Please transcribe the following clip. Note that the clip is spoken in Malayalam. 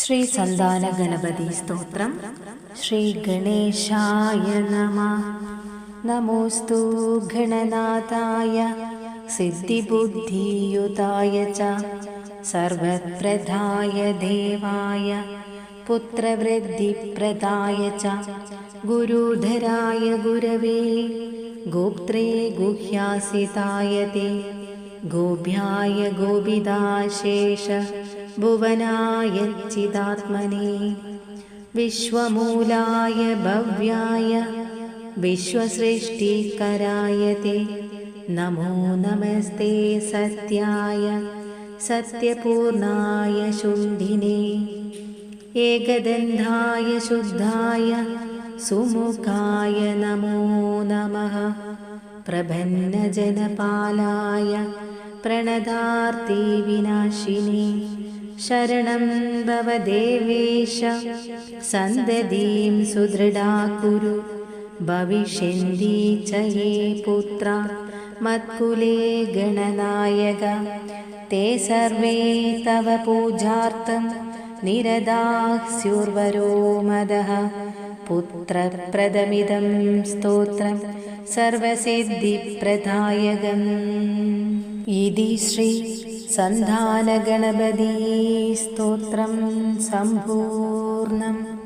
ശ്രീ സന്താന ഗണപതി സ്തോത്രം. ശ്രീ ഗണേശായ നമ. നമോസ്തു ഗണനാഥായ സിദ്ധിബുദ്ധിയുതായ ച സർവപ്രധായ ദേവായ പുത്രവൃദ്ധിപ്രദായ ച ഗുരുധരായ ഗുരവേ ഗോപ്ത്രേ ഗുഹ്യാസിതായ തേ ഗോഭ്യായ ഗോപിതാശേഷ ഭുവനായ ചിതാത്മനെ വിശ്വമൂലായ ഭവ്യായ വിശ്വസൃഷ്ടികരായ തേ. നമോ നമസ്തേ സത്യായ സത്യപൂർണായ ശുണ്ഠിനെ ഏകദന്ധായ ശുദ്ധായ സുമുഖായ നമോ നമ. പ്രപന്നജനപാലായ പ്രണതാർത്തി വിനാശിനേ. शरणं भव देवेश सन्ददीं सुदृढा कुरु भविष्यन्ति च ये पुत्रा मत्कुले गणनायक ते सर्वे तव पूजार्थं निरदाः स्युर्वरो मदः पुत्रप्रदमिदं स्तोत्रं सर्वसिद्धिप्रदायकम् इति श्री सन्धानगणपती स्तोत्रं सम्पूर्णम्